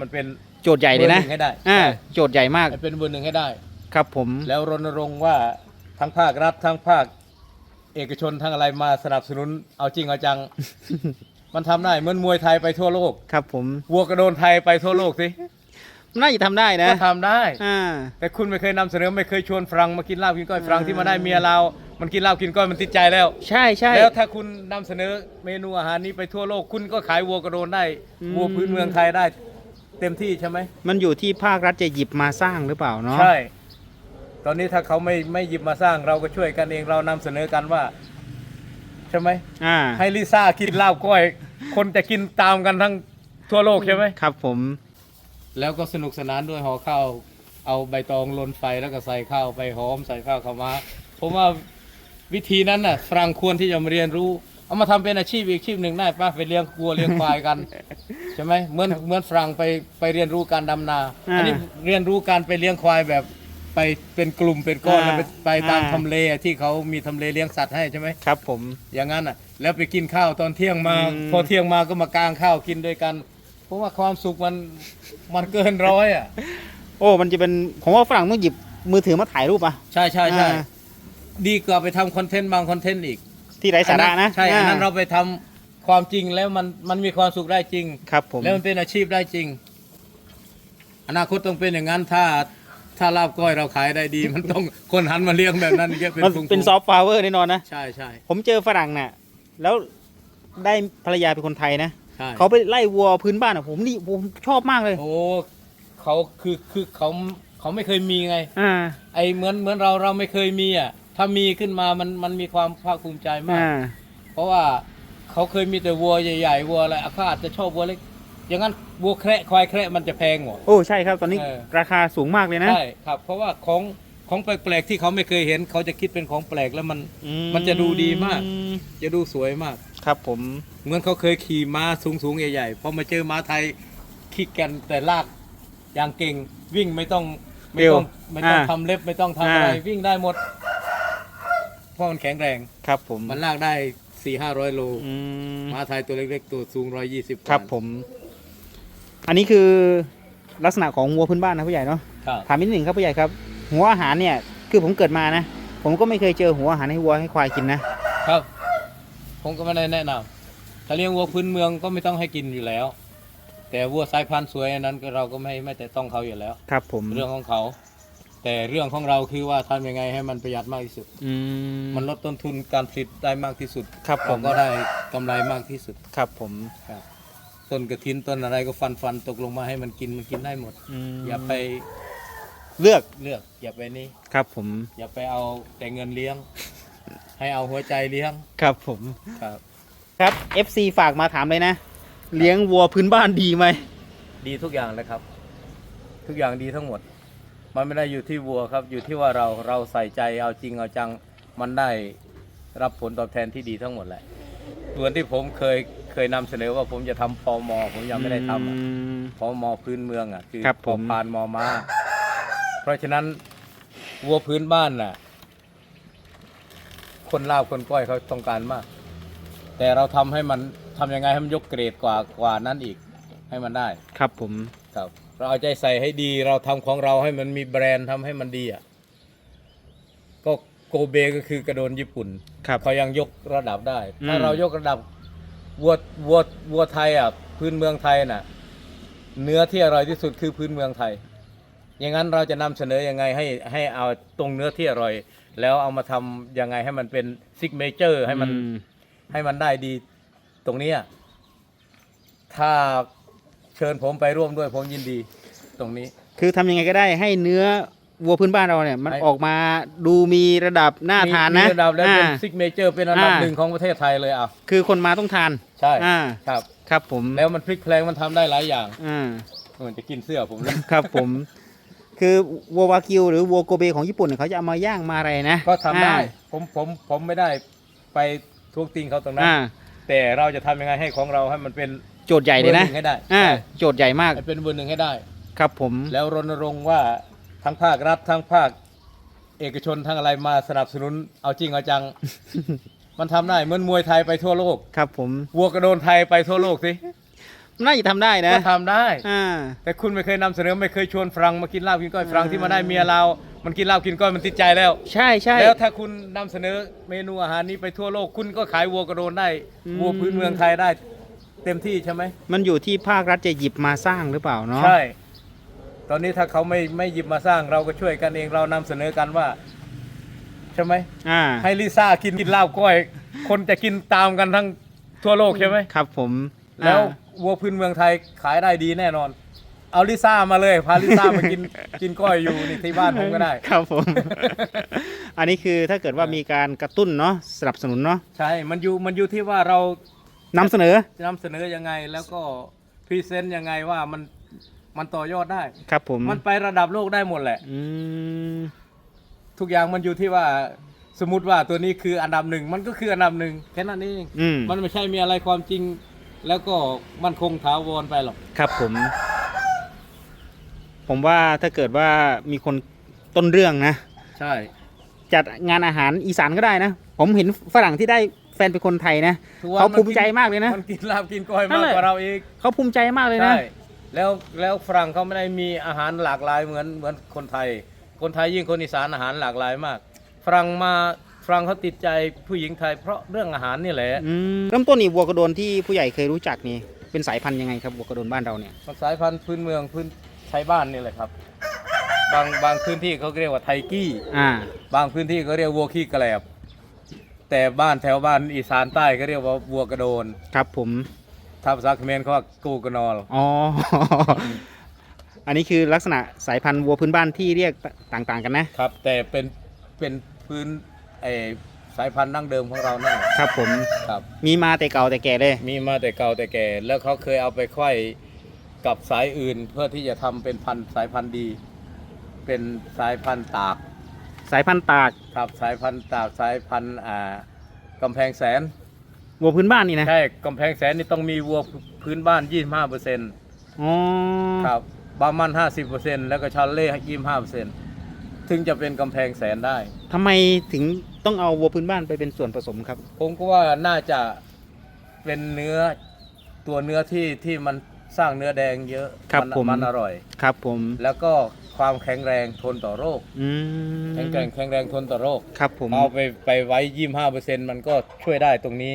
มันเป็นโจทย์ใหญ่เลยนะบอร์หงให้ได้อ่าใช่โจทย์ใหญ่มากให้เป็นเบอร์หนึ่งให้ได้ ครับผมแล้วรณรงค์ว่าทั้งภาครัฐทั้งภาค เอกชนทั้งอะไรมาสนับสนุนเอาจริงเอาจัง มันทำได้เหมือนมวยไทยไปทั่วโลกครับผมวัวกระโดนไทยไปทั่วโลกสิน่าจะทำได้นะก็ทำได้ อ่า แต่คุณไม่เคยนำเสนอไม่เคยชวนฝรั่งมากินเหล้ากินก้อยฝรั่งที่มาได้เมียเรา มันกินเหล้ากินก้อยมันติดใจแล้ว ใช่ใช่ แล้วถ้าคุณนำเสนอเมนูอาหารนี้ไปทั่วโลก คุณก็ขายวัวกระโดนได้ อืม วัวพื้นเมืองไทยได้ เต็มที่ใช่ไหมมันอยู่ที่ภาครัฐจะหยิบมาสร้างหรือเปล่าเนาะใช่ ตอนนี้ถ้าเขาไม่ไม่หยิบมาสร้างเราก็ช่วยกันเองเรานำเสนอกันว่า ใช่ไหมอ่าให้ลิซ่ากินลาบก้อย คนจะกินตามกันทั้งทั่วโลกใช่ไหมครับผม แล้วก็สนุกสนานด้วยห่อข้าวเอาใบตองลนไฟแล้วก็ใส่ข้าวไปหอมใส่ข้าวเข้ามาผมว่าวิธีนั้นน่ะฝรั่งควรที่จะมาเรียนรู้ เอามาทำเป็นอาชีพอีกอาชีพหนึ่งได้ป้าไปเลี้ยงวัวเลี้ยงควายกัน ใช่ไหมเหมือนเหมือนฝรั่งไปไปเรียนรู้การดำนา อ่าอันนี้เรียนรู้การไปเลี้ยงควายแบบไปเป็นกลุ่มเป็นก้อนอ่าแล้วไปไปตามอ่า ทำเลอะที่เขามีทำเลเลี้ยงสัตว์ให้ใช่ไหมครับผม อย่างนั้นอะ แล้วไปกินข้าวตอนเที่ยงมา อืม พอเที่ยงมาก็มากางข้าวกินด้วยกัน เพราะว่าความสุขมันมันเกินร้อยอะ โอ้ มันจะเป็นผมว่าฝรั่งต้องหยิบมือถือมาถ่ายรูปอะใช่ใช่ใช่อ่า ดีกว่าไปทำคอนเทนต์บางคอนเทนต์อีก ที่ไร้สาระนะใช่อันนั้นอ่เราไปทำความจริงแล้วมันมันมีความสุขได้จริง ครับผมแล้วมันเป็นอาชีพได้จริง อนาคตต้องเป็นอย่างนั้นถ้าถ้าลาบก้อยเราขายได้ดี มันต้องคนหันมาเลี้ยงแบบนั้นเยอะเป็นมันฝูงๆเป็นซอฟต์พาวเวอร์แน่นอนนะใช่ใช่ผมเจอฝรั่งน่ะ แล้วได้ภรรยาเป็นคนไทยนะใช่เขาไปไล่วัวพื้นบ้านอะผมนี่ผมชอบมากเลย โอ้เขาคือคือเขาเขาไม่เคยมีไง อ่า ไอเหมือนเหมือนเราเราไม่เคยมีอะ ถ้ามีขึ้นมามันมันมีความภาคภูมิใจมาก อ่า เพราะว่าเขาเคยมีแต่วัวใหญ่ๆวัวอะไรเขาอาจจะชอบวัวเล็กอย่างนั้นวัวแคระควายแคระมันจะแพงหมด โอ้ใช่ครับตอนนี้เออ ราคาสูงมากเลยนะ ใช่ครับ เพราะว่าของของแปลกๆที่เขาไม่เคยเห็น เขาจะคิดเป็นของแปลกแล้วมัน อืมันจะดูดีมาก จะดูสวยมาก ครับผม เหมือนเขาเคยขี่ม้าสูงๆใหญ่ๆพอมาเจอม้าไทยคิดกันแต่ลากอย่างเก่งวิ่งไม่ต้องไม่ต้องไม่ต้องทำเล็บไม่ต้องทำอะไรวิ่งได้หมดเพ ราะมันแข็งแรง ครับผม มันลากได้สี่ห้าร้อยโลอืม ม้าไทยตัวเล็กๆ ตัวสูงร้อยยี่สิบครับผม อันนี้คือลักษณะของวัวพื้นบ้านนะผู้ใหญ่เนาะ ครับถามนิดหนึ่งครับผู้ใหญ่ครับ หัวอาหารเนี่ย คือผมเกิดมานะ ผมก็ไม่เคยเจอหัวอาหารให้วัวให้ควายกินนะ ครับ ผมก็ไม่ได้แนะนำถ้าเลี้ยงวัวพื้นเมืองก็ไม่ต้องให้กินอยู่แล้ว แต่วัวสายพันธุ์สวยอันนั้นก็เราก็ไม่ไม่แต่ต้องเขาอยู่แล้ว ครับผม เรื่องของเขา แต่เรื่องของเราคือว่าทำยังไงให้มันประหยัดมากที่สุด อืมมันลดต้นทุนการผลิตได้มากที่สุดครับผมเราก็ได้กำไรมากที่สุดครับผมครับต้นกระถินต้นอะไรก็ฟันฟันตกลงมาให้มันกินมันกินได้หมด มอย่าไปเลือกเลือก อย่าไปนี่ ครับผมอย่าไปเอาแต่เงินเลี้ยง ให้เอาหัวใจเลี้ยงครับผม ครับ ครับ FC ฝากมาถามเลยนะ เลี้ยงวัวพื้นบ้านดีไหมดีทุกอย่างเลยครับ ทุกอย่างดีทั้งหมด มันไม่ได้อยู่ที่วัวครับ อยู่ที่ว่าเราเราใส่ใจเอาจริงเอาจังมันได้รับผลตอบแทนที่ดีทั้งหมดแหละส่วนที่ผมเคยเคยนำเสนอว่าผมจะทำพอมอผมยังไม่ได้ทำอะอืมพอมอพื้นเมืองอะคือครับพผอมพานมอมาเพราะฉะนั้นวัวพื้นบ้านน่ะ คนลาวคนก้อยเขาต้องการมาก แต่เราทำให้มันทำยังไงให้มันยกเกรดกว่ากว่านั้นอีก ให้มันได้ครับผม ครับ เราเอาใจใส่ให้ดี เราทำของเราให้มันมีแบรนด์ทำให้มันดีอะก็โกเบก็คือกระโดนญี่ปุ่นครับเขายังยกระดับได้อืมถ้าเรายกระดับวัววัววัวไทยอะพื้นเมืองไทยน่ะ เนื้อที่อร่อยที่สุดคือพื้นเมืองไทย อย่างนั้นเราจะนำเสนอยังไงให้ให้เอาตรงเนื้อที่อร่อย แล้วเอามาทำยังไงให้มันเป็นซิกเมเจอร์ให้มันอืมให้มันได้ดีตรงเนี้ยถ้าเชิญผมไปร่วมด้วยผมยินดีตรงนี้ คือทำยังไงก็ได้ให้เนื้อวัวพื้นบ้านเราเนี่ยมันให้ ออกมาดูมีระดับน่าทานนะมีระดับและเป็นอ่า ซิกเมเจอร์เป็นอันดับอ่า หนึ่งของประเทศไทยเลยอะคือคนมาต้องทาน ใช่อ่า ครับ ครับผมแล้วมันพลิกแพลงมันทำได้หลายอย่างอ่า มันจะกินเสื้อผมเลย ครับผม คือวัววากิวหรือวัวโกเบของญี่ปุ่นเนี่ยเขาจะเอามาย่างมาอะไรนะก็ทำได้อ่าผมผมผมไม่ได้ไปทวงติงเขาตรงนั้น อ่าแต่เราจะทำยังไงให้ของเราให้มันเป็น โจทย์ใหญ่เลยนะบอร์หงให้ได้อ่าใช่โจทย์ใหญ่มากให้เป็นเบอร์หนึ่งให้ได้ ครับผม แล้วรณรงค์ว่าทั้งภาครัฐทั้งภาค เอกชนทั้งอะไรมาสนับสนุนเอาจริงเอาจัง มันทำได้เหมือนมวยไทยไปทั่วโลกครับผมวัวกระโดนไทยไปทั่วโลกสิน่าจะทำได้นะก็ทำได้ อ่า แต่คุณไม่เคยนำเสนอไม่เคยชวนฝรั่งมากินลาบกินก้อยฝรั่งที่มาได้เมียเรามันกินลาบกินก้อยมันติดใจแล้ว ใช่ใช่ แล้วถ้าคุณนำเสนอเมนูอาหารนี้ไปทั่วโลก คุณก็ขายวัวกระโดนได้ อืม วัวพื้นเมืองไทยได้ เต็มที่ใช่ไหมมันอยู่ที่ภาครัฐจะหยิบมาสร้างหรือเปล่าเนาะใช่ ตอนนี้ถ้าเขาไม่ไม่หยิบมาสร้างเราก็ช่วยกันเองเรานำเสนอกันว่า ใช่ไหม อ่าให้ลิซ่ากินกินลาบก้อย คนจะกินตามกันทั้งทั่วโลกใช่ไหม ครับผมแล้วอ่า วัวพื้นเมืองไทยขายได้ดีแน่นอน เอาลิซ่ามาเลยพาลิซ่ามากิน กินก้อยอยู่นี่ที่บ้านผมก็ได้ ครับผม อันนี้คือถ้าเกิดว่ามีการกระตุ้นเนาะสนับสนุนเนาะ ใช่ มันอยู่มันอยู่ที่ว่าเรา นำเสนอ จะนำเสนอยังไงแล้วก็พรีเซนต์ยังไงว่ามันมันต่อยอดได้ ครับผมมันไประดับโลกได้หมดแหละ อืมทุกอย่างมันอยู่ที่ว่าสมมติว่าตัวนี้คืออันดับหนึ่งมันก็คืออันดับหนึ่งแค่นั้นเองอืมมันไม่ใช่มีอะไรความจริง แล้วก็มันคงถาวรไปหรอก ครับผม ผมว่าถ้าเกิดว่ามีคนต้นเรื่องนะ ใช่ จัดงานอาหารอีสานก็ได้นะ ผมเห็นฝรั่งที่ได้แฟนเป็นคนไทยนะทุกวันเขานภูมิใจมากเลยนะ มันกินลาบกินก้อยนั่มานกแหละ กว่าเราเองเขาภูมิใจมากเลยนะใช่แล้วแล้วฝรั่งเขาไม่ได้มีอาหารหลากหลายเหมือนเหมือนคนไทย คนไทยยิ่งคนอีสานอาหารหลากหลายมากฝรั่งมาฝรั่งเขาติดใจผู้หญิงไทย เพราะเรื่องอาหารนี่แหละอืมเริ่มต้นนี่วัวกระโดนที่ผู้ใหญ่เคยรู้จักนี่เป็นสายพันธุ์ยังไงครับวัวกระโดนบ้านเราเนี่ยมันสายพันธุ์พื้นเมืองพื้นไทยบ้านนี่แหละครับ บางบางพื้นที่เขาเรียกว่าไทกี้ อ่า บางพื้นที่ก็เรียกวัวขี้แกลบ แต่บ้านแถวบ้านอีสานใต้ก็เรียกว่าวัวกระโดนครับผมถ้าภาษาเขมรเขาว่ากูกระนอลอ๋อ อันนี้คือลักษณะสายพันธุ์วัวพื้นบ้านที่เรียกต่างๆกันนะ ครับ แต่เป็นเป็นพื้นไอสายพันธุ์ดั้งเดิมของเรานั่นแหละครับผมครับ มีมาแต่เก่าแต่แก่เลย มีมาแต่เก่าแต่แก่ แล้วเขาเคยเอาไปไขว้กับสายอื่นเพื่อที่จะทำเป็นพันธุ์สายพันธุ์ดี เป็นสายพันธุ์ตาก สายพันธุ์ตาก ครับสายพันธุ์ตากสายพันธุ์อ่ากำแพงแสนวัวพื้นบ้านนี่นะใช่กำแพงแสนนี่ต้องมีวัวพื้นบ้าน 25เปอร์เซ็นต์อ๋อครับบามัน50เปอร์เซ็นต์แล้วก็ชาเล่25เปอร์เซ็นต์ถึงจะเป็นกำแพงแสนได้ทำไมถึงต้องเอาวัวพื้นบ้านไปเป็นส่วนผสมครับ ผมก็ว่าน่าจะเป็นเนื้อตัวเนื้อที่ที่มันสร้างเนื้อแดงเยอะครับนผม มันอร่อย ครับผม แล้วก็ ความแข็งแรงทนต่อโรค อืมแข็งแกร่งแข็งแรงทนต่อโรค ครับผม เอาไปไปไว้ยี่ห้าเปอร์เซ็นต์มันก็ช่วยได้ตรงนี้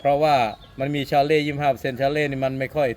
เพราะว่ามันมีชาเล่ยี่ห้าเปอร์เซ็นต์ชาเล่นี่มันไม่ค่อย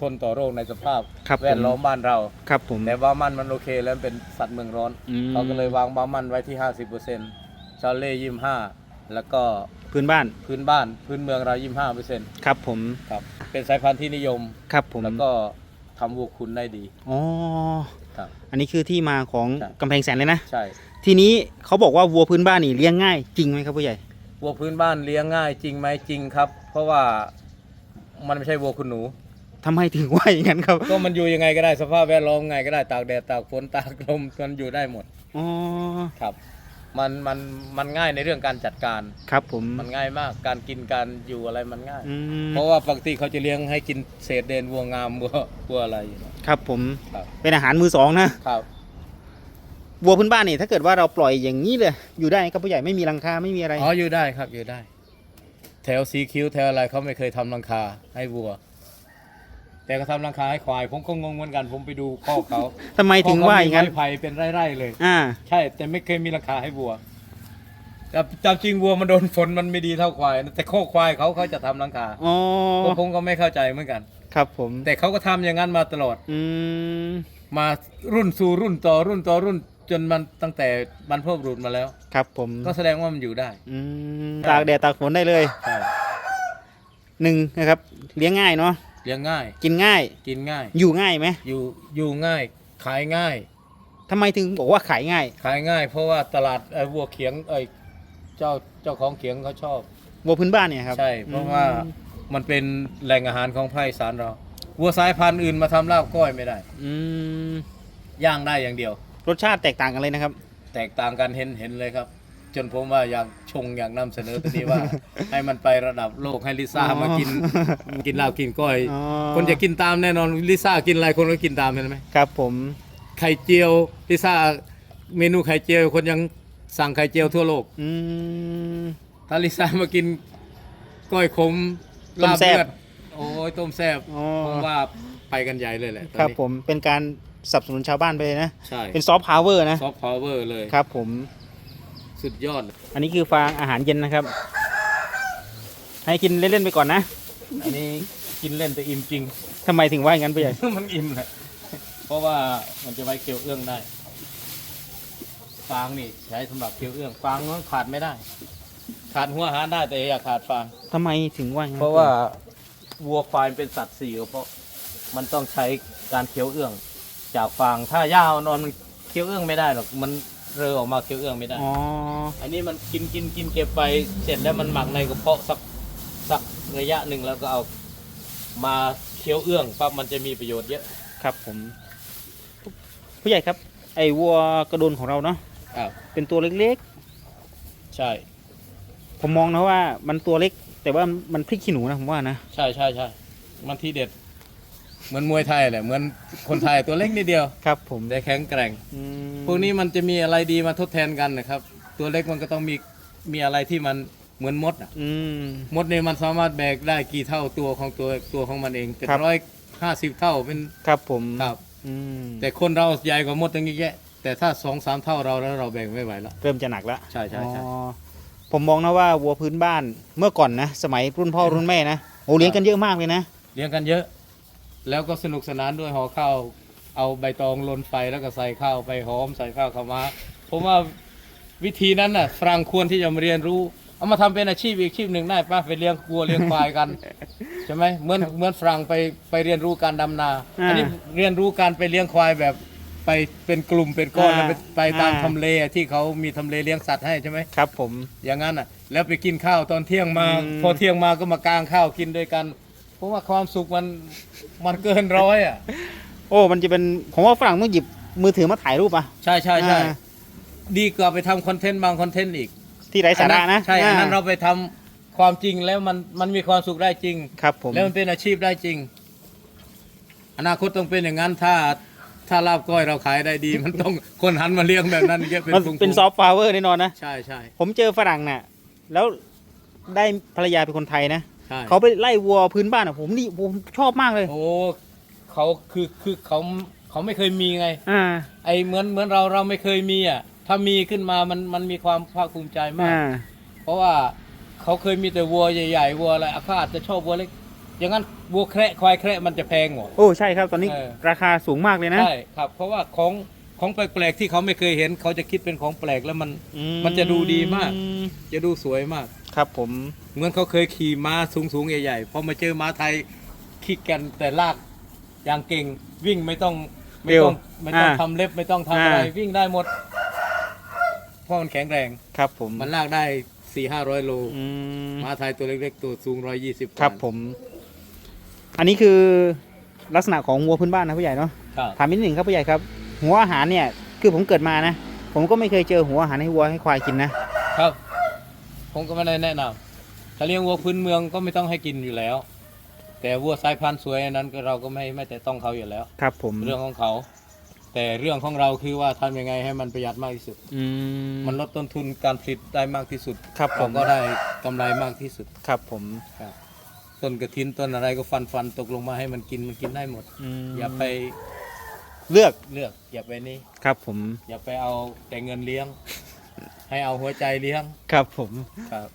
ทนต่อโรคในสภาพครับแวดล้อมบ้านเรา ครับผม แต่บามันมันโอเคแล้วเป็นสัตว์เมืองร้อน อืม เขาก็เลยวางบามันไว้ที่ห้าสิบเปอร์เซ็นต์ชาเล่ยี่ห้าแล้วก็พื้นบ้านพื้พื้นบ้านพื้นเมืองเรายี่ห้าเปอร์เซ็นต์ครับผม ครับเป็นสายพันธุ์ที่นิยม ครับผมแล้วก็ ทำวัวคุณได้ดี อ๋อ ครับ อันนี้คือที่มาของใช่กำแพงแสนเลยนะ ใช่ ทีนี้เขาบอกว่าวัวพื้นบ้านนี่เลี้ยงง่ายจริงไหมครับผู้ใหญ่ วัวพื้นบ้านเลี้ยงง่ายจริงไหมจริงครับ เพราะว่ามันไม่ใช่วัวคุณหนู ทำไมถึงว่าอย่างนั้นครับ ก็มันอยู่ยังไงก็ได้สภาพแวดล้อมไงก็ได้ตากแดดตากฝนตากลมมันอยู่ได้หมด อ๋อ ครับ มันมันมันง่ายในเรื่องการจัดการ ครับผมมันง่ายมากการกินการอยู่อะไรมันง่าย อืมเพราะว่าปกติเขาจะเลี้ยงให้กินเศษเดนวัวงามวัววัวอะไรอยู่ครับผมครับ เป็นอาหารมือสองนะครับวัวพื้นบ้านนี่ถ้าเกิดว่าเราปล่อยอย่างนี้เลยอยู่ได้ครับผู้ใหญ่ไม่มีรังคาไม่มีอะไรอ๋ออยู่ได้ครับอยู่ได้ แถวสีคิ้วแถวอะไรเขาไม่เคยทำรังคาให้วัว แต่ก็ทำรังคาให้ควาย ผมก็งงเหมือนกันผมไปดูข้อเขาทำไมถึงว่าอย่างนั้นไม้ไผ่เป็นไร่ๆเลย อ่า ใช่ แต่ไม่เคยมีราคาให้วัวแต่ตามจริงวัวมันโดนฝนมันไม่ดีเท่าควายนะแต่ข้อควายเขาเขาจะทำรังคาอ๋อก็ผมก็ไม่เข้าใจเหมือนกัน ครับผม แต่เขาก็ทำอย่างนั้นมาตลอด อืม มารุ่นสู่รุ่นต่อรุ่นต่อรุ่นจนมันตั้งแต่บรรพบุรุษมาแล้ว ครับผม ก็แสดงว่ามันอยู่ได้อืม ตากแดดตากฝนได้เลย ใช่หนึ่งนะครับ เลี้ยงง่ายเนาะ เลี้ยงง่าย กินง่าย กินง่าย อยู่ง่ายไหมอยู่อยู่ง่าย ขายง่าย ทำไมถึงบอกว่าขายง่ายขายง่าย เพราะว่าตลาดไอ้วัวเขียงไอ้เจ้าเจ้าของเขียงเขาชอบ วัวพื้นบ้านเนี่ยครับใช่ เพราะว่าอืมมันเป็นแหล่งอาหารของภาคอีสานเราวัวสายพันธุ์อื่นมาทำลาบก้อยไม่ได้ อืมย่างได้อย่างเดียว รสชาติแตกต่างกันเลยนะครับ แตกต่างกันเห็นเห็นเลยครับ จนผมว่าอยาก ชงอยากนำเสนอตัวนี้ว่า ให้มันไประดับโลกให้ลิซ่าอ๋อมากินกินลาบกินก้อย อ๋อ คนจะกินตามแน่นอนลิซ่ากินอะไรคนก็กินตามเห็นไหมครับผมไข่เจียวลิซ่าเมนูไข่เจียวคนยังสั่งไข่เจียวทั่วโลก อืม ถ้าลิซ่ามากินก้อยขมต้มลาบแซ่บเลือดโอ้ยต้มแซ่บอ๋อ ผมว่าไปกันใหญ่เลยแหละตอนครับนี้ผมเป็นการสนับสนุนชาวบ้านไปเลยนะ ใช่เป็นซอฟต์พาวเวอร์นะ ซอฟต์พาวเวอร์เลย ครับผม สุดยอด อันนี้คือฟางอาหารเย็นนะครับ ให้กินเล่นๆไปก่อนนะ อันนี้กินเล่นแต่อิ่มจริง ทำไมถึงว่าอย่างนั้นผู้ใหญ่ มันอิ่มแหละเพราะว่ามันจะไว้เคี้ยวเอื้องได้ ฟางนี่ใช้สำหรับเคี้ยวเอื้อง ฟางมันขาดไม่ได้ ขาดหัวอาหารได้แต่อย่าขาดฟาง ทำไมถึงว่าอย่างนั้นเพราะว่าวัวควายเป็นสัตว์สี่เพราะมันต้องใช้การเคี้ยวเอื้อง จากฟางถ้าย่าวนอนมันเคี้ยวเอื้องไม่ได้หรอกมัน เรอออกมาเคี้ยวเอื้องไม่ได้ อ๋อ อันนี้มันกินกินกินเก็บไปเสร็จแล้วมันหมักในกระเพาะสักสักระยะหนึ่งแล้วก็เอามาเคี้ยวเอื้องปั๊บมันจะมีประโยชน์เยอะครับผม ผู้ใหญ่ครับ ไอ้วัวกระโดนของเราเนาะครับเป็นตัวเล็กใช่ๆ ผมมองนะว่ามันตัวเล็ก แต่ว่ามันพลิกขี้หนูนะผมว่านะ ใช่ใช่ใช่มันทีเด็ด เหมือนมวยไทยแหละเหมือนคนไทยตัวเล็กนิดเดียว ครับผมแต่แข็งแกร่ง อืมพวกนี้มันจะมีอะไรดีมาทดแทนกันนะครับ ตัวเล็กมันก็ต้องมีมีอะไรที่มันเหมือนมดอะอืม มดเนี่ยมันสามารถแบกได้กี่เท่าตัวของตัวตัวของมันเองเป็นครับ ร้อยห้าสิบเท่าเป็นครับผมครับ อืมแต่คนเราใหญ่กว่ามดตั้งเยอะแยะแต่ถ้าสองสามเท่าเราแล้วเราแบ่งไม่ไหวแล้วเริ่มจะหนักแล้ว ใช่ใช่ใช่ อ๋อผมมองนะว่าวัวพื้นบ้านเมื่อก่อนนะ สมัยรุ่นพ่อรุ่นแม่นะโอ้เลี้ยงกันเยอะมากเลยนะ เลี้ยงกันเยอะ แล้วก็สนุกสนานด้วยห่อข้าวเอาใบตองลนไฟแล้วก็ใส่ข้าวไปหอมใส่ข้าวเข้ามาผมว่าวิธีนั้นน่ะฝรั่งควรที่จะมาเรียนรู้ เอามาทำเป็นอาชีพอีกอาชีพหนึ่งได้ป้าไปเลี้ยงวัวเลี้ยงควายกัน ใช่ไหมเหมือนเหมือนฝรั่งไปไปเรียนรู้การดำนา อ่าอันนี้เรียนรู้การไปเลี้ยงควายแบบไปเป็นกลุ่มเป็นก้อนอ่าแล้วไปไปตามอ่า ทำเลอะที่เขามีทำเลเลี้ยงสัตว์ให้ใช่ไหม ครับผม อย่างนั้นอะแล้วไปกินข้าวตอนเที่ยงมา อืม พอเที่ยงมาก็มากางข้าวกินด้วยกันเพ ราะว่าความสุขมันมันเกินร้อยอะ โอ้ มันจะเป็นผมว่าฝรั่งต้องหยิบมือถือมาถ่ายรูปอะ ใช่ใช่ใช่อ่า ดีกว่าไปทำคอนเทนต์บางคอนเทนต์อีกที่ไร้สาระนะใช่อันนั้นอ่เราไปทำความจริงแล้วมันมันมีความสุขได้จริง ครับผมแล้วมันเป็นอาชีพได้จริง อนาคตต้องเป็นอย่างนั้นถ้า ถ้าลาบก้อยเราขายได้ดี มันต้องคนหันมาเลี้ยงแบบนั้นเยอะเป็นมันฝูงๆเป็นซอฟต์พาวเวอร์แน่นอนนะ ใช่ใช่ผมเจอฝรั่งน่ะ แล้วได้ภรรยาเป็นคนไทยนะใช่เขาไปไล่วัวพื้นบ้านอะผมนี่ผมชอบมากเลยโอ้เขาคือคือเขาเขาไม่เคยมีไง อ่า ไอเหมือนเหมือนเราเราไม่เคยมีอะ ถ้ามีขึ้นมามันมันมีความภาคภูมิใจมาก อ่า เพราะว่าเขาเคยมีแต่วัวใหญ่ๆวัวอะไรเขาอาจจะชอบวัวเล็กอย่างนั้นวัวแคระควายแคระมันจะแพงหมด โอ้ใช่ครับตอนนี้เออ ราคาสูงมากเลยนะใช่ครับ เพราะว่าของของแปลกๆที่เขาไม่เคยเห็น เขาจะคิดเป็นของแปลกแล้วมันอืมันจะดูดีมาก จะดูสวยมาก ครับผมเหมือนเขาเคยขี่ม้าสูงๆใหญ่ๆพอมาเจอม้าไทยคิดกันแต่ลากอย่างเก่งวิ่งไม่ต้องไม่ต้องไม่ต้องทำเล็บไม่ต้องทำอะไรวิ่งได้หมดเพราะมันแข็งแรงครับ ผมมันลากได้สี่ห้าร้อยโลอืมม้าไทยตัวเล็กๆ ตัวสูงร้อยยี่สิบครับผม อันนี้คือลักษณะของวัวพื้นบ้านนะผู้ใหญ่เนาะครับถามนิดหนึ่งครับผู้ใหญ่ครับ หัวอาหารเนี่ย คือผมเกิดมานะ ผมก็ไม่เคยเจอหัวอาหารให้วัวให้ควายกินนะครับ ผมก็ไม่ได้แนะนำถ้าเลี้ยงวัวพื้นเมืองก็ไม่ต้องให้กินอยู่แล้ว แต่วัวสายพันธุ์สวยอันนั้นก็เราก็ไม่ไม่แต่ต้องเขาอยู่แล้ว ครับผมเรื่องของเขา แต่เรื่องของเราคือว่าทำยังไงให้มันประหยัดมากที่สุด อืมมันลดต้นทุนการผลิตได้มากที่สุดครับผมเราก็ได้กำไรมากที่สุดครับผมครับต้นกระถินต้นอะไรก็ฟันฟันตกลงมาให้มันกินมันกินได้หมด มอย่าไปเลือกเลือกอย่าไปนี่ ครับผม อย่าไปเอาแต่เงินเลี้ยง ให้เอาหัวใจเลี้ยงครับผม ครับ